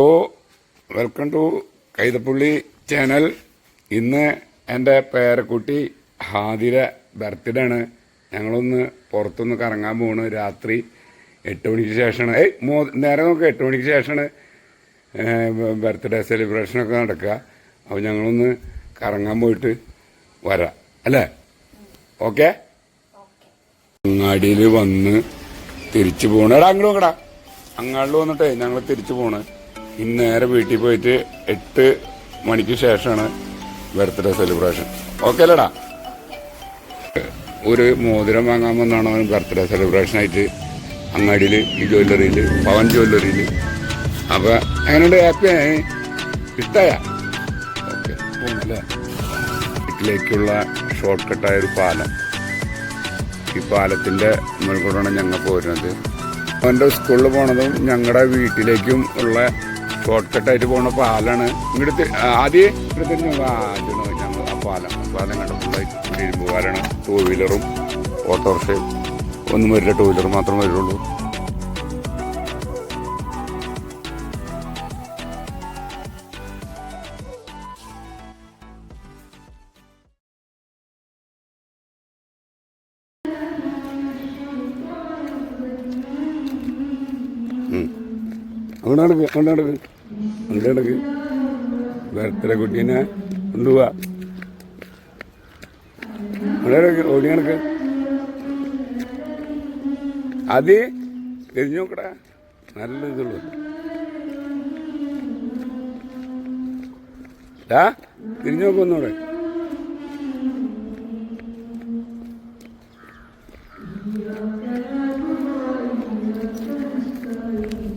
Hello welcome to Kaithappulli channel ഇന്ന് എന്റെ പേരക്കുട്ടി ഹാദിര ബർത്ത്ഡേ ആണ്. ഞങ്ങളൊന്ന് പുറത്തൊന്ന് കറങ്ങാൻ പോവാണ് രാത്രി എട്ട് മണിക്ക് ശേഷമാണ്. ഏയ് മോ നേരെ നോക്കുക എട്ട് മണിക്ക് ശേഷമാണ് ബർത്ത്ഡേ സെലിബ്രേഷനൊക്കെ നടക്കുക. അപ്പോൾ ഞങ്ങളൊന്ന് കറങ്ങാൻ പോയിട്ട് വരാം. അല്ലേ? ഓക്കെ? അങ്ങാടിയിൽ വന്ന് തിരിച്ചു പോകണം എടാ അങ്ങോട്ട് നോക്കടാ. അങ്ങാടിൽ വന്നിട്ടേ ഞങ്ങൾ തിരിച്ചു പോണ്. ഇന്ന് നേരെ വീട്ടിൽ പോയിട്ട് എട്ട് മണിക്ക് ശേഷമാണ് ബർത്ത്ഡേ സെലിബ്രേഷൻ. ഓക്കെ അല്ലടാ? ഒരു മോതിരം വാങ്ങാൻ വന്നാണ് അവൻ ബർത്ത്ഡേ സെലിബ്രേഷൻ ആയിട്ട് അങ്ങാടിയിൽ ഈ ജ്വല്ലറിയിൽ പവൻ ജ്വല്ലറിയിൽ അപ്പൊ എങ്ങനെയുണ്ട്? ഹാപ്പിയായി ഇഷ്ടായ? ഓക്കെ പോണല്ലേ വീട്ടിലേക്കുള്ള ഷോർട്ട് കട്ടായ ഒരു പാലം. ഈ പാലത്തിന്റെ മുൻകൂടാണ് ഞങ്ങൾ പോരുന്നത്. അവന്റെ സ്കൂളിൽ പോണതും ഞങ്ങളുടെ വീട്ടിലേക്കും ഉള്ള ഷോർട്ട് കട്ട് ആയിട്ട് പോണ പാലാണ്. ഇങ്ങോട്ട് ആദ്യം ഞങ്ങൾ ആ പാലം. പാലം കണ്ടപ്പോൾ ഇരുമ്പ് പാലാണ് ടൂ വീലറും ഓട്ടോറിക്ഷയും ഒന്നും വരില്ല ടൂ വീലർ മാത്രം വരുള്ളൂ അങ്ങോട്ട് നടക്ക്. അതിന്റെ ഇടയ്ക്ക് ബർത്ത്ഡേ കുട്ടീനെ കൊണ്ടുപോവാ. അവിടെ ഓടി കിടക്ക് അത് തിരിഞ്ഞു നോക്കടാ. നല്ല ഇതുള്ളൂ. ഡാ തിരിഞ്ഞു നോക്കൊന്നൂടെ Thank